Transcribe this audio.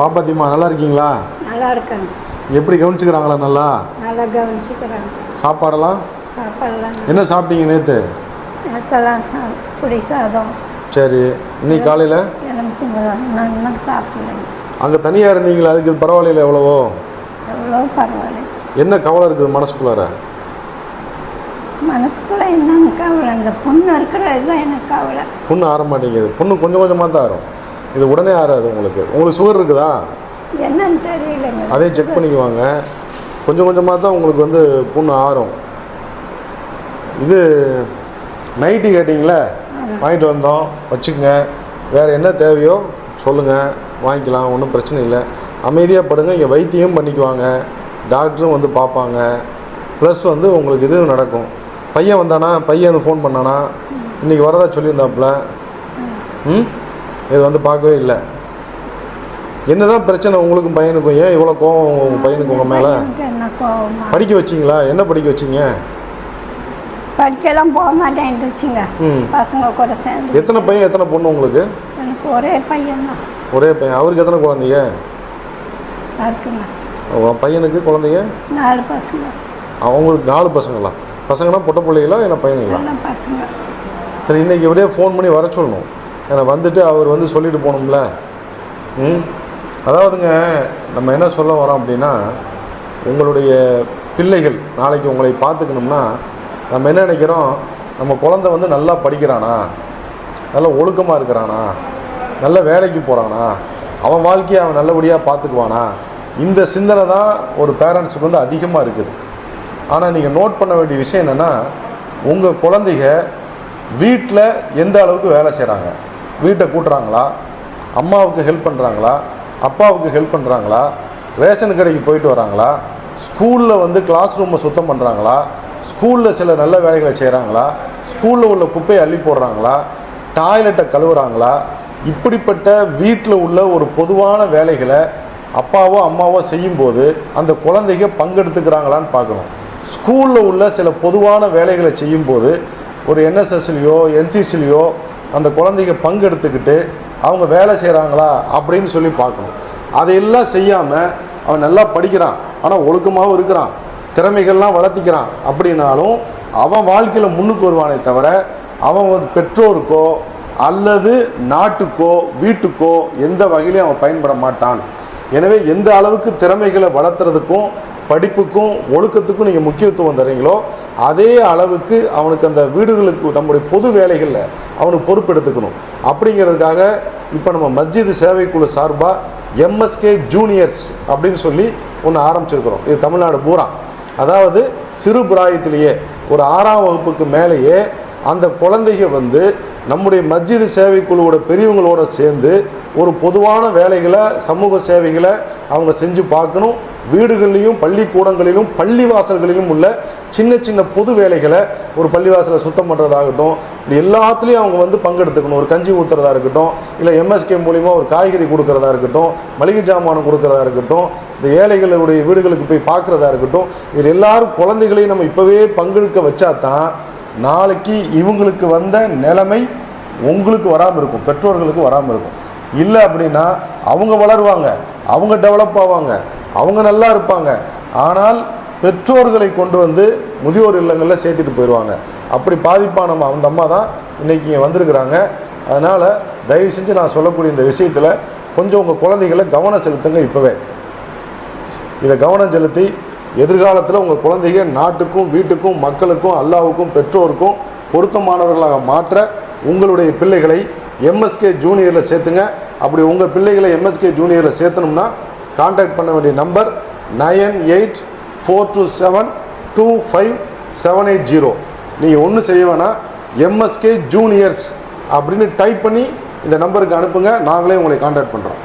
பாப்பாத்திம்மா நல்லா இருக்கீங்களா நல்லா இருக்காங்க எப்படி கவனிச்சுக்கிறாங்களா நல்லா? நல்லா கவனிச்சுக்கிறாங்க. சாப்பாடெல்லாம்? சாப்பாடெல்லாம் என்ன சாப்பிட்டீங்க நேற்று நேற்றெல்லாம் சா புளி சாதம். சரி இன்னைக்கு காலையில்? நான் அங்கே தனியாக இருந்தீங்களா? அதுக்கு பரவாயில்ல எவ்வளவோ? எவ்வளோ பரவாயில்ல. என்ன கவலை இருக்குது மனசுக்குள்ளார? மனசுக்குள்ளே என்னங்க கவலை? இந்த பொண்ணு இருக்கிறது தான் எனக்கு கவலை. புண்ணு ஆற மாட்டேங்குது புண்ணு கொஞ்சம் கொஞ்சமாக தான் ஆறும். இது உடனே ஆறாது உங்களுக்கு. உங்களுக்கு சுகர் இருக்குதா? என்னன்னு தெரியலைங்க. அதையும் செக் பண்ணிக்குவாங்க. கொஞ்சம் கொஞ்சமாக தான் உங்களுக்கு வந்து புண்ணு ஆறும். இது நைட்டு கேட்டிங்களே வாங்கிட்டு வந்தோம். வச்சுக்கங்க. வேறு என்ன தேவையோ சொல்லுங்கள் வாங்கிக்கலாம். ஒன்றும் பிரச்சனை இல்லை. அமைதியாக படுங்க. இங்கே வைத்தியம் பண்ணிக்குவாங்க. டாக்டரும் வந்து பார்ப்பாங்க. ப்ளஸ் வந்து உங்களுக்கு இதுவும் நடக்கும். பையன் வந்தானா? பையன் வந்து ஃபோன் பண்ணானா? இன்றைக்கி வரதா சொல்லியிருந்தாப்புல. ம்? இது வந்து பார்க்கவே இல்லை. என்னதான் பிரச்சனை உங்களுக்கும் பையனுக்கும்? ஏன் இவ்வளோ கோவம் உங்கள் பையனுக்கு உங்கள் மேலே? படிக்க வச்சிங்களா? என்ன படிக்க வச்சிங்க? படிக்கலாம் போக மாட்டேன்ருச்சுங்க. ம். பசங்க கூட சேர்ந்து. எத்தனை பையன் எத்தனை பொண்ணு உங்களுக்கு? எனக்கு ஒரே பையன் தான். ஒரே பையன். அவருக்கு எத்தனை குழந்தைங்க? இருக்குங்க பையனுக்கு குழந்தைங்க? நாலு பசங்க. அவங்களுக்கு நாலு பசங்களா? பசங்கன்னா பொட்ட பிள்ளைகளா என்ன பையனுங்களா? பசங்க. சரி இன்னைக்கு எப்படியே ஃபோன் பண்ணி வர சொல்லணும். ஏன்னா வந்துட்டு அவர் வந்து சொல்லிட்டு போகணும்ல? ம்? அதாவதுங்க நம்ம என்ன சொல்ல வரோம் அப்படின்னா உங்களுடைய பிள்ளைகள் நாளைக்கு உங்களை பார்த்துக்கணும்னா நம்ம என்ன நினைக்கிறோம்? நம்ம குழந்தை வந்து நல்லா படிக்கிறானா? நல்ல ஒழுக்கமாக இருக்கிறானா? நல்ல வேலைக்கு போகிறானா அவன் வாழ்க்கையை அவன் நல்லபடியாக பார்த்துக்குவானா? இந்த சிந்தனை தான் ஒரு பேரண்ட்ஸுக்கு வந்து அதிகமாக இருக்குது. ஆனால் நீங்கள் நோட் பண்ண வேண்டிய விஷயம் என்னென்னா உங்கள் குழந்தைங்க வீட்டில் எந்த அளவுக்கு வேலை செய்கிறாங்க வீட்டை கூட்டுறாங்களா? அம்மாவுக்கு ஹெல்ப் பண்ணுறாங்களா அப்பாவுக்கு ஹெல்ப் பண்ணுறாங்களா ரேஷன் கடைக்கு போயிட்டு வராங்களா? ஸ்கூலில் வந்து கிளாஸ் ரூமை சுத்தம் பண்ணுறாங்களா ஸ்கூலில் சில நல்ல வேலைகளை செய்கிறாங்களா ஸ்கூலில் உள்ள குப்பையை அள்ளி போடுறாங்களா? டாய்லெட்டை கழுவுறாங்களா? இப்படிப்பட்ட வீட்டில் உள்ள ஒரு பொதுவான வேலைகளை அப்பாவோ அம்மாவோ செய்யும்போது அந்த குழந்தைங்க பங்கெடுத்துக்கிறாங்களான்னு பார்க்கணும். ஸ்கூலில் உள்ள சில பொதுவான வேலைகளை செய்யும்போது ஒரு என்எஸ்எஸ்லேயோ என்சிசிலேயோ அந்த குழந்தைங்க பங்கெடுத்துக்கிட்டு அவங்க வேலை செய்கிறாங்களா அப்படின்னு சொல்லி பார்க்கணும். அதையெல்லாம் செய்யாமல் அவன் நல்லா படிக்கிறான். ஆனால் ஒழுக்கமாகவும் இருக்கிறான். திறமைகள்லாம் வளர்த்திக்கிறான். அப்படின்னாலும் அவன் வாழ்க்கையில் முன்னுக்கு வருவானே தவிர அவன் பெற்றோருக்கோ அல்லது நாட்டுக்கோ வீட்டுக்கோ எந்த வகையிலையும் அவன் பயன்பட மாட்டான். எனவே எந்த அளவுக்கு திறமைகளை வளர்த்துறதுக்கும் படிப்புக்கும் ஒழுக்கத்துக்கும் நீங்கள் முக்கியத்துவம் தரீங்களோ அதே அளவுக்கு அவனுக்கு அந்த வீடுகளுக்கு நம்முடைய பொது வேலைகளில் அவனுக்கு பொறுப்பெடுத்துக்கணும் அப்படிங்கிறதுக்காக இப்போ நம்ம மஸ்ஜித் சேவைக்குழு சார்பாக எம்எஸ்கே ஜூனியர்ஸ் அப்படின்னு சொல்லி ஒன்று ஆரம்பிச்சிருக்கிறோம். இது தமிழ்நாடு பூரா. அதாவது சிறு பிராயத்திலேயே ஒரு ஆறாம் வகுப்புக்கு மேலேயே அந்த குழந்தைங்க வந்து நம்முடைய மஸ்ஜிது சேவைக்குழுவோட பெரியவங்களோட சேர்ந்து ஒரு பொதுவான வேலைகளை சமூக சேவைகளை அவங்க செஞ்சு பார்க்கணும். வீடுகள்லையும் பள்ளிக்கூடங்களிலும் பள்ளிவாசல்களிலும் உள்ள சின்ன சின்ன பொது வேலைகளை ஒரு பள்ளிவாசலை சுத்தம் பண்ணுறதாகட்டும் எல்லாத்துலேயும் அவங்க வந்து பங்கெடுத்துக்கணும். ஒரு கஞ்சி ஊற்றுறதா இருக்கட்டும் இல்லை எம்எஸ்கே மூலிமா ஒரு காய்கறி கொடுக்கறதா இருக்கட்டும் மளிகை ஜாமானம் கொடுக்கறதா இருக்கட்டும் இந்த ஏழைகளுடைய வீடுகளுக்கு போய் பார்க்குறதா இருக்கட்டும் இது எல்லாரும் குழந்தைகளையும் நம்ம இப்போவே பங்கெடுக்க வச்சா தான் நாளைக்கு இவங்களுக்கு வந்த நிலைமை உங்களுக்கு வராமல் இருக்கும் பெற்றோர்களுக்கு வராமல் இருக்கும். இல்லை அப்படின்னா அவங்க வளருவாங்க அவங்க டெவலப் ஆவாங்க அவங்க நல்லா இருப்பாங்க. ஆனால் பெற்றோர்களை கொண்டு வந்து முதியோர் இல்லங்களில் சேர்த்துட்டு போயிடுவாங்க அப்படி பாதிப்பான அந்த அம்மா தான் இன்னைக்கு இங்கே வந்திருக்கிறாங்க. அதனால் தயவு செஞ்சு நான் சொல்லக்கூடிய இந்த விஷயத்தில் கொஞ்சம் உங்கள் குழந்தைகளை கவனம் செலுத்துங்க இப்போவே. இதை கவனம் செலுத்தி எதிர்காலத்தில் உங்கள் குழந்தைங்க நாட்டுக்கும் வீட்டுக்கும் மக்களுக்கும் அல்லாவுக்கும் பெற்றோருக்கும் பொருத்தமானவர்களாக மாற்ற உங்களுடைய பிள்ளைகளை எம்எஸ்கே ஜூனியரில் சேர்த்துங்க. அப்படி உங்கள் பிள்ளைகளை எம்எஸ்கே ஜூனியரில் சேர்த்தணும்னா காண்டாக்ட் பண்ண வேண்டிய number nine eight four two seven two five seven eight zero நீங்கள் ஒன்றும் செய்ய வேணாம். எம்எஸ்கே ஜூனியர்ஸ் அப்படின்னு டைப் பண்ணி இந்த நம்பருக்கு அனுப்புங்க. நாங்களே உங்களை காண்டாக்ட் பண்ணுறோம்